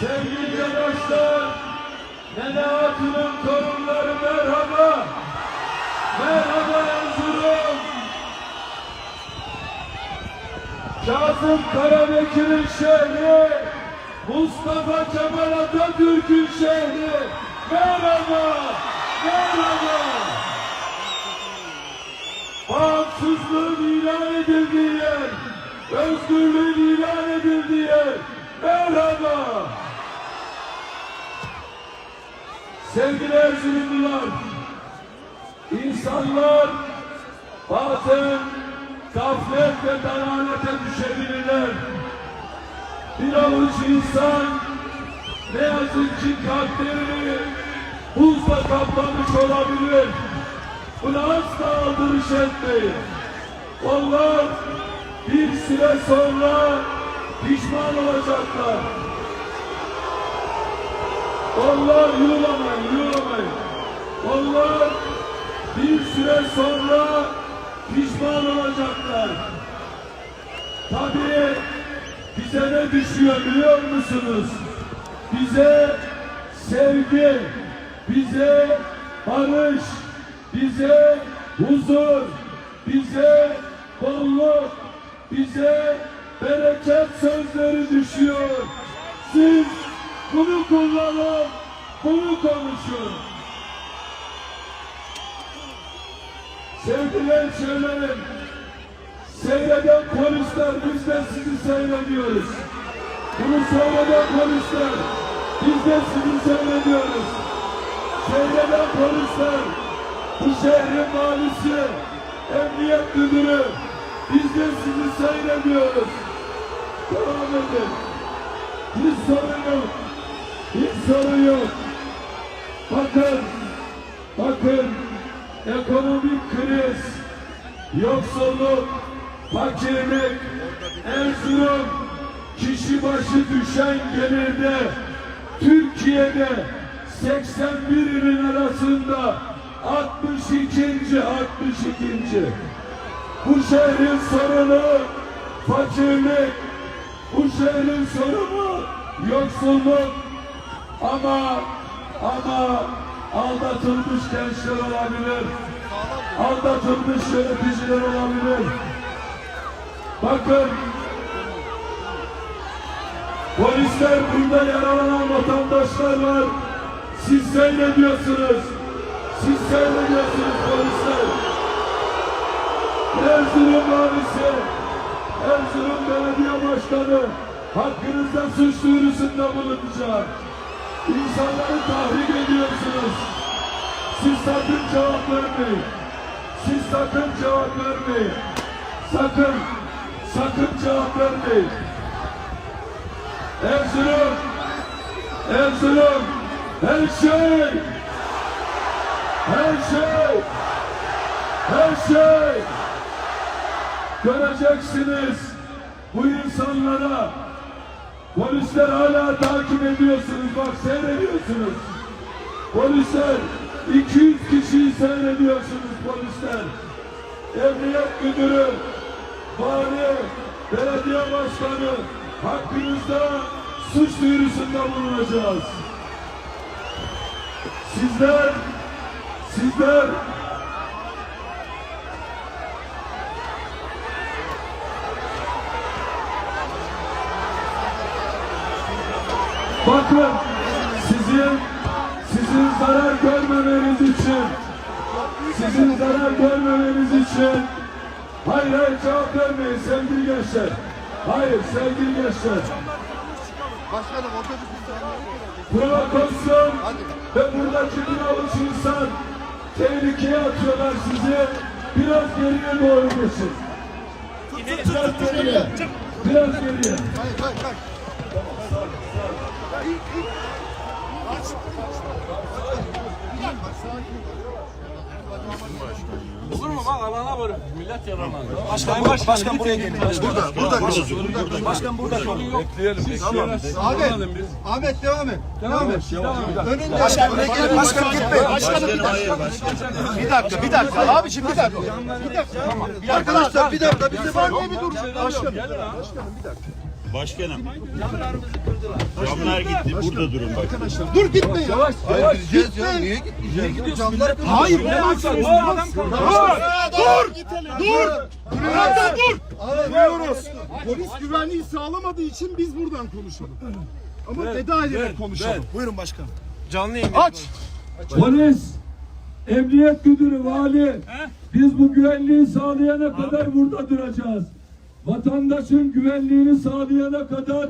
Sevgili arkadaşlar, Nene Hatun'un torunları merhaba. Merhaba Erzurum. Kazım Karabekir'in şehri, Mustafa Kemal Atatürk'ün şehri. Merhaba, merhaba. Bağımsızlığın ilan edildiği yer, özgürlüğün ilan edildiği yer. Merhaba. Sevgili Erzurumlular, insanlar bazen gaflet ve dalalete düşebilirler. Bir avuç insan ne yazık ki kalplerini buzla kaplamış olabilir. Buna asla aldırış etmeyin. Onlar bir süre sonra pişman olacaklar. Onlar yulamayın, yulamayın. Onlar bir süre sonra pişman olacaklar. Tabii bize ne düşüyor biliyor musunuz? Bize sevgi, bize barış, bize huzur, bize bolluk, bize bereket sözleri düşüyor. Siz bunu kullanın, bunu konuşun. Sevgili hemşehrilerim, seyreden polisler biz de sizi seyrediyoruz. Bunu seyreden polisler biz de sizi seyrediyoruz. Seyreden polisler, bu şehrin valisi, emniyet müdürü, biz de sizi seyrediyoruz. Devam edin. Hiç sorun yok. Hiç sorun yok. Bakın, bakın ekonomik kriz, yoksulluk, fakirlik, Erzurum kişi başı düşen gelirde Türkiye'de 81 ilin arasında 62. 62. Bu şehrin sorunu fakirlik, bu şehrin sorunu yoksulluk ama ama aldatılmış gençler olabilir. Aldatılmış yöneticiler olabilir. Bakın polisler burada yaralanan vatandaşlar var. Siz seyrediyorsunuz. Siz seyrediyorsunuz polisler. Erzurum valisi, Erzurum belediye başkanı hakkınızda suç duyurusunda bulunacak. İnsanları tahrik ediyorsunuz. Siz sakın cevap vermeyin. Siz sakın cevap vermeyin. Sakın, sakın cevap vermeyin. Erzurum, Erzurum, her şey, her şey, her şey göreceksiniz. Bu insanlara Polisler hala takip ediyorsunuz. Bak seyrediyorsunuz. Polisler 200 kişiyi seyrediyorsunuz polisler. Emniyet müdürü, vali, belediye başkanı hakkınızda suç duyurusunda bulunacağız. Sizler, sizler Bakın sizin sizin zarar görmemeniz için sizin zarar görmemeniz için hayır hayır cevap vermeyin sevgili gençler. Hayır sevgili gençler. Başkanım Provokasyon ve buradaki bir avuç insan tehlikeye atıyorlar sizi. Biraz geriye doğru geçin. Biraz geriye. Biraz geriye. Hayır hayır hayır. Kaç, kaç, kaç. Sakin ol. Olur mu bak alana vur. Millet yararlanır. Başkan, başkan buraya gelin. Burada, burada, burada. Başkan burada kalın. Bekleyelim, bekleyelim. Ahmet, Ahmet devam et. Devam et. Önünde. Başkan, başkan gitmeyin. Başkanım bir dakika. Bir dakika, bir dakika. Abiciğim bir dakika. Arkadaşlar bir dakika bize var mı bir dur. Başkanım. Başkanım. Camlar gitti. Burada durun bak. Dur gitme ya. Yavaş, yavaş. Gideceğiz ya. Niye gitmeyeceğiz? Camlar Hayır, ne Dur! Dur! Dur! Dur! Diyoruz. Polis güvenliği sağlamadığı için biz buradan konuşalım. Ama veda ederek konuşalım. Buyurun başkanım. Canlı yayın. Aç. Polis, emniyet müdürü, vali. Biz bu güvenliği sağlayana kadar burada duracağız. Vatandaşın güvenliğini sağlayana kadar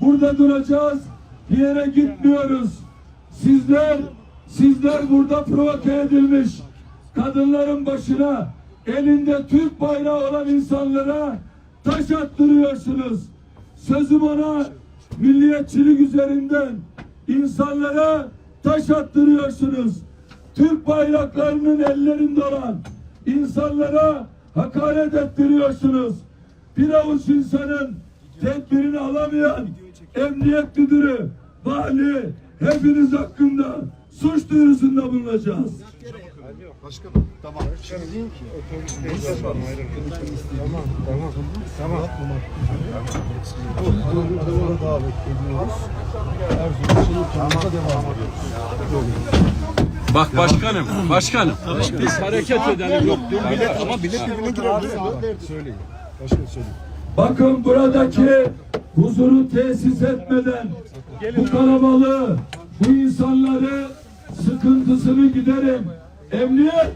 burada duracağız. Bir yere gitmiyoruz. Sizler, sizler burada provoke edilmiş. Kadınların başına elinde Türk bayrağı olan insanlara taş attırıyorsunuz. Sözüm ona milliyetçilik üzerinden insanlara taş attırıyorsunuz. Türk bayraklarının ellerinde olan insanlara hakaret ettiriyorsunuz. Bir avuç insanın tedbirini alamayan emniyet müdürü, vali hepiniz hakkında suç duyurusunda bulunacağız. Başkanım tamam. Bak başkanım, başkanım. Biz hareket edelim. Yok, Ama millet birbirine girer. Söyleyin. Başkan söyleyin. Bakın buradaki huzuru tesis etmeden bu kalabalığı, bu insanları sıkıntısını giderin. Emniyet,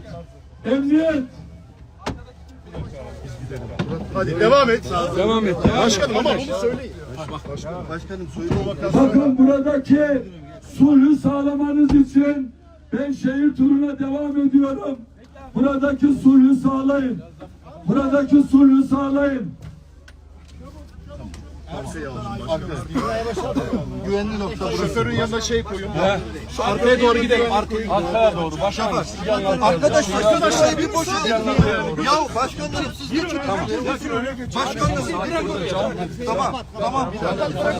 emniyet. Hadi devam et. Devam et. Başkanım ama bunu söyleyin. Başkanım soyunma Bakın buradaki sulhü sağlamanız için ben şehir turuna devam ediyorum. Buradaki sulhü sağlayın. Buradaki sulhü sağlayın. Güvenli nokta burası. Şoförün yanına şey koyun. Şu arkaya doğru gidelim. Arkaya. Arkaya doğru başkanım. Arkadaş arkadaşlar bir boş Ya başkanlarım siz de çıkın. Başkanlarım bırakın. Tamam tamam.